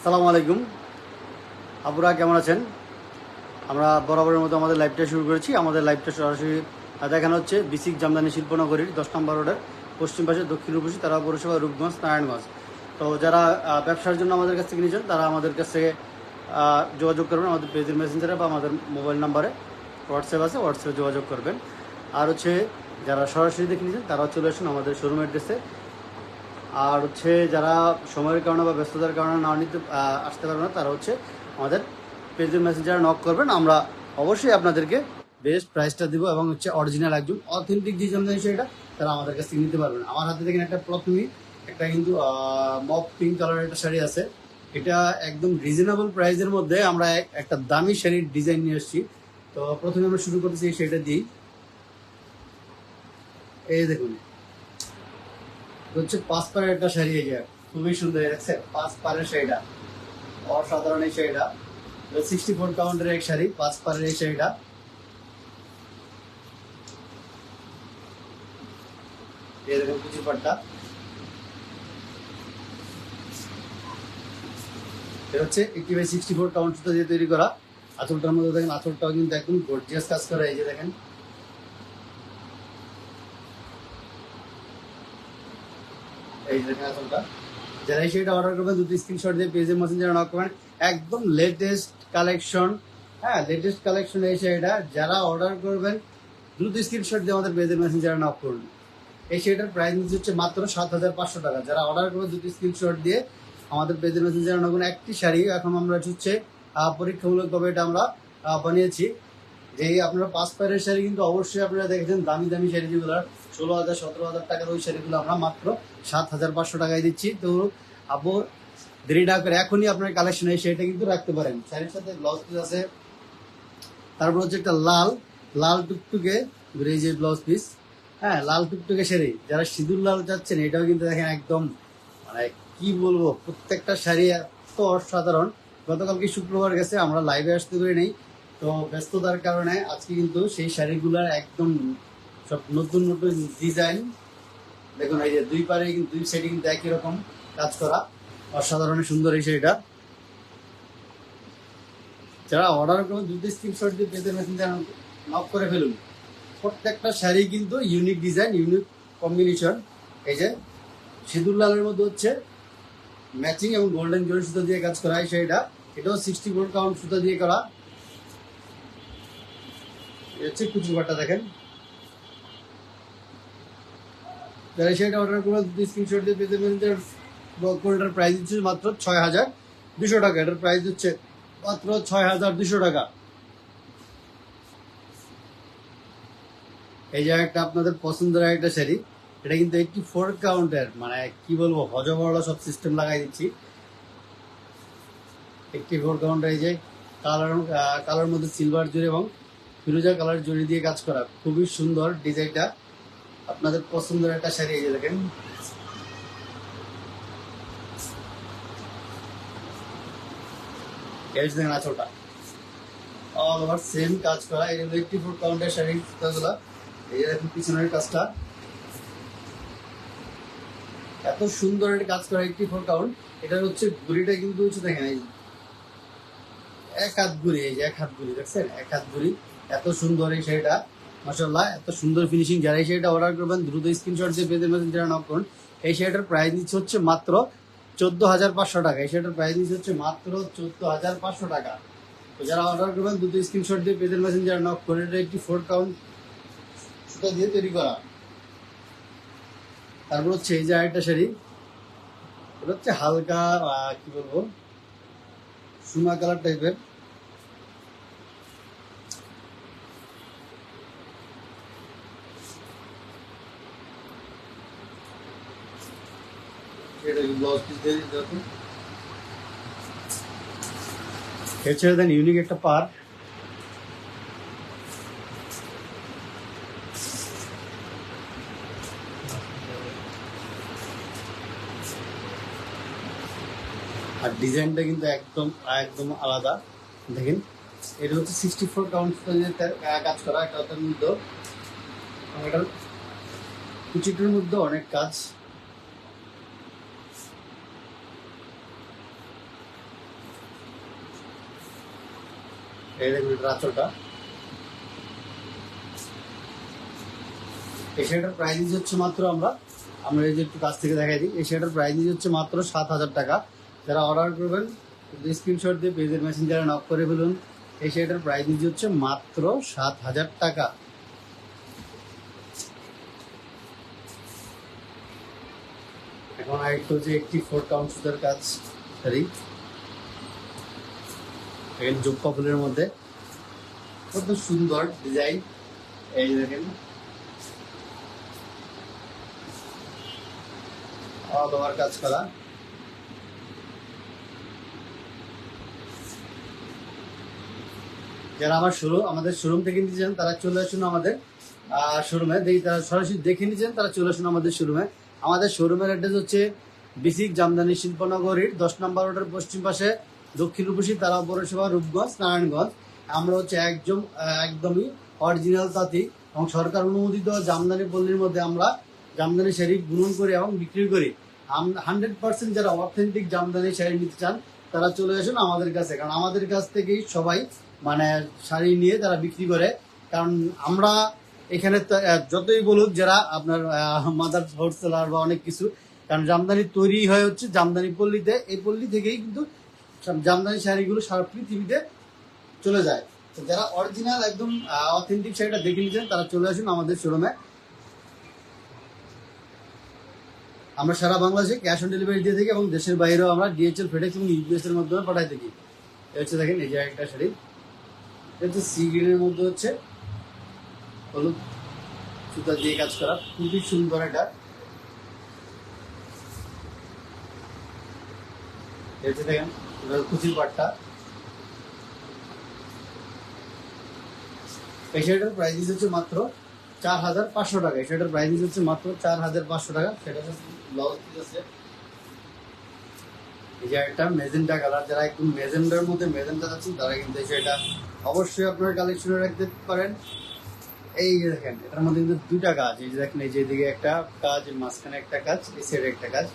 আসসালামু আলাইকুম। আপুরা, কেমন আছেন? আমরা বরাবরের মতো আমাদের লাইভটা শুরু করেছি। আমাদের লাইভটা সরাসরি দেখানো হচ্ছে বিসিক জামদানি শিল্পনগরীর দশ নম্বর রোডের পশ্চিম পাশে দক্ষিণ রূপসী তারা পৌরসভা, রূপগঞ্জ, নারায়ণগঞ্জ। তো যারা ব্যবসার জন্য আমাদের কাছ থেকে নিয়েছেন, তারা আমাদের কাছ থেকে যোগাযোগ করবেন আমাদের পেজের মেসেঞ্জারে বা আমাদের মোবাইল নাম্বারে হোয়াটসঅ্যাপ আছে হোয়াটসঅ্যাপে যোগাযোগ করবেন। আর হচ্ছে, যারা সরাসরি দেখে নিয়েছেন, তারা চলে আসুন আমাদের শোরুম অ্যাড্রেসে আর হচ্ছে যারা সময়ের কারণে বা ব্যস্ততার কারণে না নিতে আসতে পারবে না, তারা হচ্ছে আমাদের পেজের মেসেঞ্জারে নক করবেন। আমরা অবশ্যই আপনাদেরকে বেস্ট প্রাইসটা দিব এবং হচ্ছে অরিজিনাল একজন অথেন্টিক যে জামদানি সেটা তারা আমাদের কাছ থেকে নিতে পারবেন। আমার হাতে দেখেন একটা প্রথমেই একটা কিন্তু মপ পিঙ্ক কালারের একটা শাড়ি আছে। এটা একদম রিজনেবল প্রাইসের মধ্যে আমরা একটা দামি শাড়ির ডিজাইন নিয়ে এসেছি। তো প্রথমে আমরা শুরু করতেছি এই শাড়িটা দিই। এই দেখুন। হচ্ছে পাঁচ পাড়ের একটা শাড়ি এই যে, খুবই সুন্দর দেখছে পাঁচ পাড়ের শাড়িটা। অসাধারণ এই শাড়িটা। সিক্সটি ফোর কাউন্টের এক শাড়ি, পাঁচ পাড়ের এই শাড়িটা। এরকম কিছু পাট্টা। এটা হচ্ছে eighty by sixty four count সুতা দিয়ে তৈরি করা। আঁচলটার মধ্যে দেখেন, আঁচলটাও কিন্তু একদম গর্জিয়াস কাজ করা এই যে দেখেন। এই দেখেন যারা এই শাড়িটা অর্ডার করবেন, দুটো স্ক্রিনশট দিয়ে পেজের মেসেঞ্জারে নক করবেন একদম লেটেস্ট কালেকশন হ্যাঁ লেটেস্ট কালেকশন এই শাড়িটা, যারা অর্ডার করবেন দ্রুত স্ক্রিনশট দিয়ে আমাদের পেজের মেসেঞ্জারে নক করুন। এই শাড়িটার প্রাইস নিচ্ছে হচ্ছে মাত্র সাত হাজার পাঁচশো টাকা। যারা অর্ডার করবে দুটি স্ক্রিনশট দিয়ে আমাদের পেজের মেসেঞ্জারে নক করুন, একটি শাড়ি এখন আমরা হচ্ছে পরীক্ষামূলকভাবে এটা আমরা বানিয়েছি। যে আপনারা পাঁচ পায়ের শাড়ি কিন্তু অবশ্যই আপনারা দেখেছেন, দামি দামি শাড়ি যেগুলো ষোলো হাজার, সতেরো হাজার টাকার ওই শাড়িগুলো আমরা মাত্র সাত হাজার পাঁচশো টাকায় দিচ্ছি। তো আপু দেরি না করে এখনই আপনার কালেকশন এই শাড়িটা কিন্তু রাখতে পারেন। শাড়ির সাথে ব্লাউজ পিস আছে। তারপর হচ্ছে একটা লাল লাল টুকটুকে, এই যে ব্লাউজ পিস হ্যাঁ লাল টুকটুকে শাড়ি। যারা সিঁদুর লাল চাচ্ছেন, এটাও কিন্তু দেখেন একদম মানে কি বলব, প্রত্যেকটা শাড়ি এত অসাধারণ। গতকালকে শুক্রবার গেছে, আমরা লাইভে আসতে পারি নেই তো ব্যস্ততার কারণে আজকে কিন্তু সেই শাড়িগুলার একদম সব নতুন নতুন ডিজাইন দেখুন, এই যে দুই পারে কিন্তু দুই সাইডে কিন্তু একই রকম কাজ করা। অসাধারণ, সুন্দর এই শাড়িটা। যারা অর্ডার করবেন, দুটো স্ক্রিনশট দিয়ে পেতে মেশিন নক করে ফেলুন। প্রত্যেকটা শাড়ি কিন্তু ইউনিক ডিজাইন ইউনিক কম্বিনেশন এই যে সিঁদুর লালের মধ্যে হচ্ছে ম্যাচিং এবং গোল্ডেন জরি সুতো দিয়ে কাজ করা এই শাড়িটা। এটাও সিক্সটি ফোর কাউন্ট সুতো দিয়ে করা। হচ্ছে কুচু বাটা দেখেন। যারা সেটা অর্ডার করবেন দুটো স্ক্রিনশট দিয়ে পেতে মেশিনটার কোনটার প্রাইস হচ্ছে মাত্র ছয় হাজার দুশো টাকা। এটার প্রাইস হচ্ছে মাত্র ছয় হাজার দুশো টাকা। এই যে একটা আপনাদের পছন্দের একটা শাড়ি। এটা কিন্তু এইটটি ফোর কাউন্টের মানে কি বলব, হজবরলা সব সিস্টেম লাগাই দিচ্ছি। এইটটি ফোর কাউন্টার এই যে কালার কালার মধ্যে সিলভার জুড়ি এবং ফিরোজা কালার জুড়ি দিয়ে কাজ করা। খুবই সুন্দর ডিজাইনটা আপনাদের পছন্দের একটা শাড়ি এই দেখেন। দেখেন অল ওভার সেম কাজ করা। এই এই দেখুন পিছনের কাজটা। এত সুন্দর একটা কাজ করা এইটটি ফোর কাউন্ট এটার হচ্ছে ঘুড়িটা কিন্তু হচ্ছে দেখেন এই এক হাত ঘুড়ি এই যে এক হাত ঘুড়ি দেখছেন? এক হাত ঘুড়ি এত সুন্দর এই শাড়িটা। মাসাল্লাহ এত সুন্দর ফিনিশিং যারা এই শাড়িটা অর্ডার করবেন, দ্রুত স্ক্রিনশট দিয়ে পেতে মেসেজ যারা নক করুন, এই শাড়িটার প্রাইস নিচ্ছে হচ্ছে মাত্র চোদ্দ হাজার পাঁচশো টাকা। এই শাড়িটার প্রাইস নিচ্ছে হচ্ছে মাত্র চোদ্দ হাজার পাঁচশো টাকা। তো যারা অর্ডার করবেন, দ্রুত স্ক্রিনশট দিয়ে পেজের মেসেজ যারা নক করুন, এটা একটি ফোর কাউন্ট সুতা দিয়ে তৈরি করা। তারপর হচ্ছে এই যে আরেকটা শাড়ি, এটা হচ্ছে হালকা কি বলব, সুমা কালার টাইপের এটা ব্লাউজ পিস দিয়ে দিতে হবে? এছাড়া দেন ইউনিক একটা পার। আর ডিজাইনটা কিন্তু একদম একদম আলাদা। দেখেন, এটা হচ্ছে সিক্সটি ফোর কাউন্ট কাজ করা একটা মধ্যে এটার কুচিটার মধ্যে অনেক কাজ। এই দেখুন এটা আঁচলটা এই শাড়িটার প্রাইস হচ্ছে মাত্র আমরা আমরা এই যে একটু কাছ থেকে দেখাই দিই। এই শাড়িটার প্রাইস হচ্ছে মাত্র সাত হাজার টাকা। যারা অর্ডার করবেন স্ক্রিনশট দিয়ে পেজের মেসেঞ্জারে নক করে ফেলুন। এই শাড়িটার প্রাইস হচ্ছে মাত্র সাত হাজার টাকা। এখন আরেকটু যে একটি ফোর কাউন্ট সুতার কাজ শাড়ি এখানে জোপ্পা ফুলের মধ্যে। কত সুন্দর ডিজাইন এই দেখেন। ওভার কাজ করা। যারা আমার শুরু, আমাদের শোরুম থেকে নিতে চান, তারা চলে আসুন আমাদের শোরুমে দেখি, তারা সরাসরি দেখে নিচ্ছেন তারা চলে আসুন আমাদের শোরুমে আমাদের শোরুমের অ্যাড্রেস হচ্ছে বিসিক জামদানি শিল্পনগরীর দশ নম্বর রোডের পশ্চিম পাশে। দক্ষিণ রূপসী তারা পৌরসভা রূপগঞ্জ, নারায়ণগঞ্জ। আমরা হচ্ছে একদম একদমই অরিজিনাল তাঁতি এবং সরকার অনুমোদিত জামদানি পল্লীর মধ্যে আমরা জামদানি শাড়ি বুনন করি এবং বিক্রি করি। হান্ড্রেড পার্সেন্ট যারা অথেন্টিক জামদানি শাড়ি নিতে চান, তারা চলে আসুন আমাদের কাছে। কারণ আমাদের কাছ থেকেই সবাই মানে শাড়ি নিয়ে তারা বিক্রি করে। কারণ আমরা এখানে যতই বলুক যারা আপনার মাদার হোলসেলার বা অনেক কিছু, কারণ জামদানি তৈরি হয় হচ্ছে জামদানি পল্লীতে। এই পল্লী থেকেই কিন্তু সব জামদানি শাড়িগুলো সারা পৃথিবীতে চলে যায়। তো যারা অরিজিনাল একদম অথেন্টিক শাড়িটা দেখে নিচ্ছেন তারা চলে আসুন আমাদের শোরুমে আমরা সারা বাংলাদেশে ক্যাশ অন ডেলিভারি দিয়ে থাকি এবং দেশের বাইরেও আমরা ডিএচএল ফেডেক্স এবং ইউপিএস এর মাধ্যমে পাঠাই থাকি। হচ্ছে দেখেন, এই যে একটা শাড়ি। এটা সি গ্রিনের মধ্যে হচ্ছে হলুদ সুতা দিয়ে কাজ করা। খুবই সুন্দর এটা। দেখেন এটা কুচির পাটটা এই শাড়িটার প্রাইস হচ্ছে মাত্র চার হাজার পাঁচশো টাকা। এই শাড়িটার প্রাইস হচ্ছে মাত্র চার হাজার পাঁচশো টাকা। সেটা ব্লাউজ আছে। এই একটা মেজেন্টা কালার যারা একটু মেজেন্টার মধ্যে মেজেন্টা আছেন তারা কিন্তু এই শাড়িটা অবশ্যই আপনার কালেকশনে রাখতে পারেন। এই যে দেখেন, এটার মধ্যে কিন্তু দুইটা কাজ। এই যে দেখেন, এই যে এদিকে একটা কাজ, মাঝখানে একটা কাজ, এই সাইডে একটা কাজ।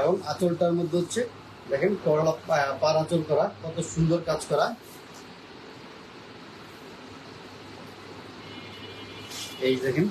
এবং আঁচলটার মধ্যে হচ্ছে দেখেন করলা পার করা, কত সুন্দর কাজ করা। এই দেখেন,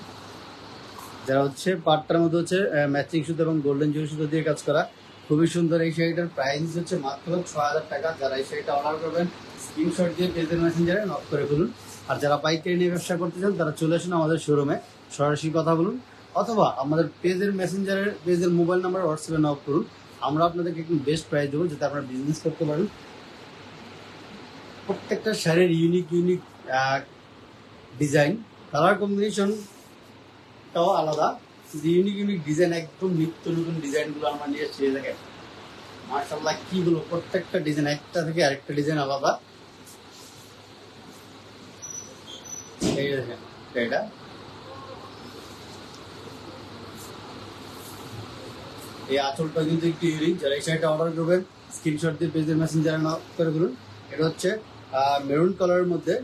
যারা হচ্ছে পাটটার মধ্যে হচ্ছে ম্যাচিং সুতো এবং গোল্ডেন জুই সুতো দিয়ে কাজ করা, খুবই সুন্দর। এই শাড়িটার প্রাইস হচ্ছে মাত্র ছ হাজার টাকা। যারা এই শাড়িটা অর্ডার করবেন স্ক্রিনশট দিয়ে পেজের মেসেঞ্জারে নক করে ফেলুন। আর যারা পাইকারি নিয়ে ব্যবসা করতে চান, তারা চলে আসুন আমাদের শোরুমে সরাসরি কথা বলুন, অথবা আমাদের পেজের মেসেঞ্জারের পেজের মোবাইল নাম্বার হোয়াটসঅ্যাপে নক করুন। আমরা আপনাদেরকে একটু বেস্ট প্রাইস দেবো যাতে আপনারা বিজনেস করতে পারেন। প্রত্যেকটা শাড়ির ইউনিক ইউনিক ডিজাইন কালার কম্বিনেশনটাও আলাদা। কিন্তু ইউনিক ইউনিক ডিজাইন একদম নিত্য নতুন ডিজাইনগুলো আমরা নিয়ে এসেছি দেখেন। মার্শাল্লাহ কি বলব, প্রত্যেকটা ডিজাইন একটা থেকে আরেকটা ডিজাইন আলাদা। এই দেখেন, এটা। এই আঁচলটা কিন্তু একটু ইউনিক। যারা এই শাড়িটা অর্ডার করবেন স্ক্রিনশট দিয়ে পেজের মেসেঞ্জারে নক করে ফেলুন এটা হচ্ছে মেরুন কালারের মধ্যে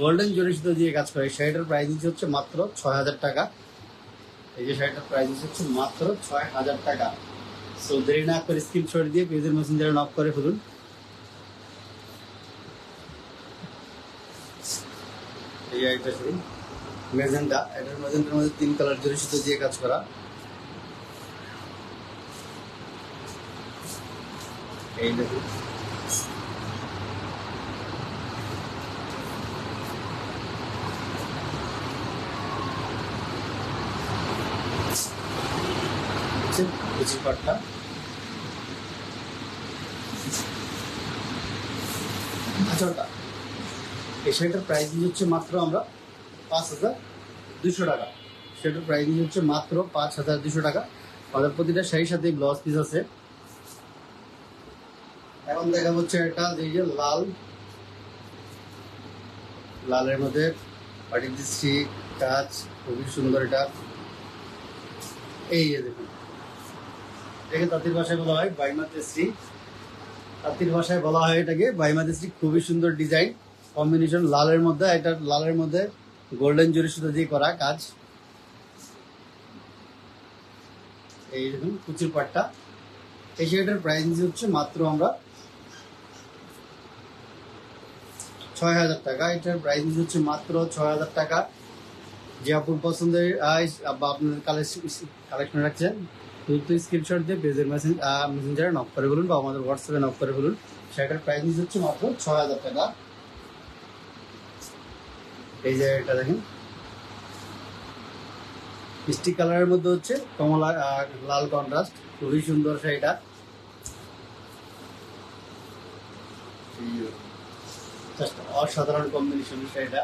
গোল্ডেন জরি সুতো দিয়ে কাজ করে। এই শাড়িটার প্রাইস দিচ্ছে হচ্ছে মাত্র ছয় হাজার টাকা। এই যে শাড়িটার প্রাইস দিচ্ছে হচ্ছে মাত্র ছয় হাজার টাকা। সো দেরি না করে স্ক্রিনশট দিয়ে পেজের মেসেঞ্জারে নক করে ফেলুন। এই একটা শাড়ি মেজেন্টা এটার মেজেন্টার মধ্যে তিন কালার জরি সুতো দিয়ে কাজ করা। এই দেখুন কুচি পাটটা। আচ্ছা এই শাড়িটার প্রাইস হচ্ছে মাত্র আমরা পাঁচ হাজার দুশো টাকা। সেটার প্রাইস হচ্ছে মাত্র পাঁচ হাজার দুশো টাকা। আমাদের প্রতিটা শাড়ির সাথে ব্লাউজ পিস আছে। এখন দেখা হচ্ছে একটা এই যে লাল। লালের মধ্যে পাটি দৃষ্টি কাজ, খুবই সুন্দর এটা। এই যে দেখুন। এটাকে তাঁতির ভাষায় বলা হয় বাইমা তেসরি তাঁতির ভাষায় বলা হয় এটাকে বাইমা তেসরি খুবই সুন্দর ডিজাইন, কম্বিনেশন লালের মধ্যে, এটা লালের মধ্যে গোল্ডেন জরি সুতো দিয়ে করা কাজ। এই দেখুন, কুচির পাটটা। এই শাড়িটার প্রাইস হচ্ছে মাত্র আমরা ছয় হাজার টাকা। এটার প্রাইস হচ্ছে মাত্র ছয় হাজার টাকা। যে আপুর পছন্দের বা আপনার কালেকশন রাখছেন দ্রুত স্ক্রিনশট দিয়ে পেজের মেসেঞ্জ মেসেঞ্জারে নক করে বলুন বা আমাদের হোয়াটসঅ্যাপে নক করে বলুন সেটার প্রাইস হচ্ছে মাত্র ছয় হাজার টাকা। এই যে এটা দেখেন। মিষ্টি কালারের মধ্যে হচ্ছে কমলা লাল কন্ট্রাস্ট খুবই সুন্দর শাড়িটা। জাস্ট অসাধারণ কম্বিনেশন শাড়িটা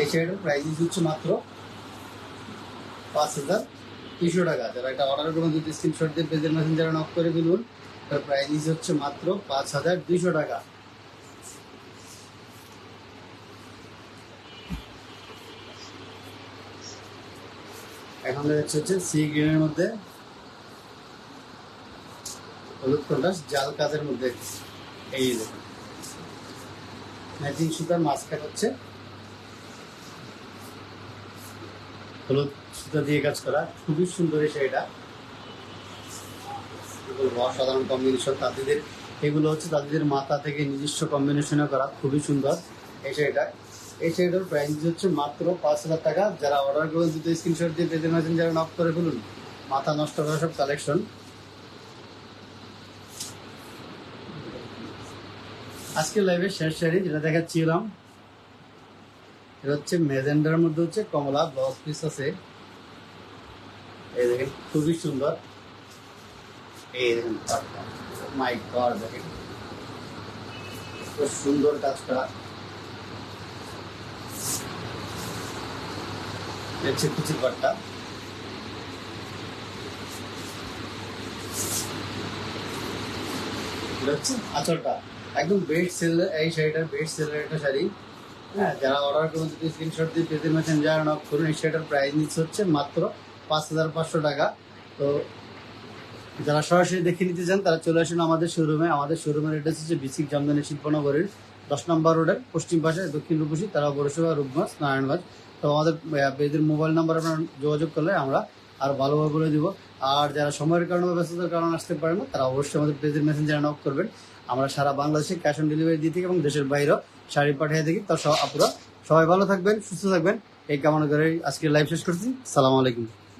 এই শাড়িটার হচ্ছে মাত্র পাঁচ হাজার তিনশো টাকা। করে তার প্রাইস হচ্ছে মাত্র পাঁচ হাজার দুইশো টাকা। এখন দেখাচ্ছে হচ্ছে সি গ্রিনের মধ্যে হলুদ কন্ট্রাস্ট জাল কাজের মধ্যে এই দেখুন। ম্যাচিং সুতার মাঝখানে হচ্ছে হলুদ সুতা দিয়ে কাজ করা। খুবই সুন্দর শাড়িটা। অসাধারণ কম্বিনেশন তাদের এগুলো হচ্ছে তাদের মাথা থেকে নিজস্ব কম্বিনেশনে করা। খুবই সুন্দর এই শাড়িটা। এই শাড়িটার প্রাইস হচ্ছে মাত্র পাঁচ হাজার টাকা। যারা অর্ডার করবেন, দুটো স্ক্রিনশট দিয়ে পেতে মেসেন যারা নক করে ফেলুন, মাথা নষ্ট করা সব কালেকশন আজকের লাইভে শেষ শাড়ি যেটা দেখাচ্ছিলাম, এটা হচ্ছে মেজেন্ডার মধ্যে হচ্ছে কমলা ব্লাউজ পিস আছে। এই দেখেন, খুবই সুন্দর। এই দেখেন মাই গড দেখেন। সুন্দর কাজ করা। হচ্ছে কুচির পাটটা হচ্ছে একদম বেস্ট সেল এই শাড়িটার বেস্ট সেলের একটা শাড়ি। হ্যাঁ যারা অর্ডার করুন, যদি স্ক্রিনশট দিয়ে পেতে মেসেন যারা নক করুন, এই শাড়িটার প্রাইস নিচ্ছে হচ্ছে মাত্র পাঁচ হাজার পাঁচশো টাকা। তো যারা সরাসরি দেখে নিতে চান, তারা চলে আসুন আমাদের শোরুমে আমাদের শোরুমের অ্যাড্রেস হচ্ছে বিসিক জামদানি শিল্পনগরের দশ নম্বর রোডের পশ্চিম পাশে দক্ষিণ রূপসী তারা বড়সভা রূপগঞ্জ, নারায়ণগঞ্জ। তো আমাদের এদের মোবাইল নাম্বার আপনার যোগাযোগ করলে আমরা আর ভালোভাবে বলে দিব। আর যারা সময়ের কারণে বা ব্যস্ততার কারণে আসতে পারে না, তারা অবশ্যই আমাদের পেজের মেসেঞ্জারে নক করবেন। আমরা সারা বাংলাদেশে ক্যাশ অন ডেলিভারি দিয়ে থাকি এবং দেশের বাইরেও শাড়ি পাঠিয়ে থাকি। তো সব আপনারা সবাই ভালো থাকবেন, সুস্থ থাকবেন। এই কামনা করে আজকে লাইভ শেষ করছি। সালাম আলাইকুম।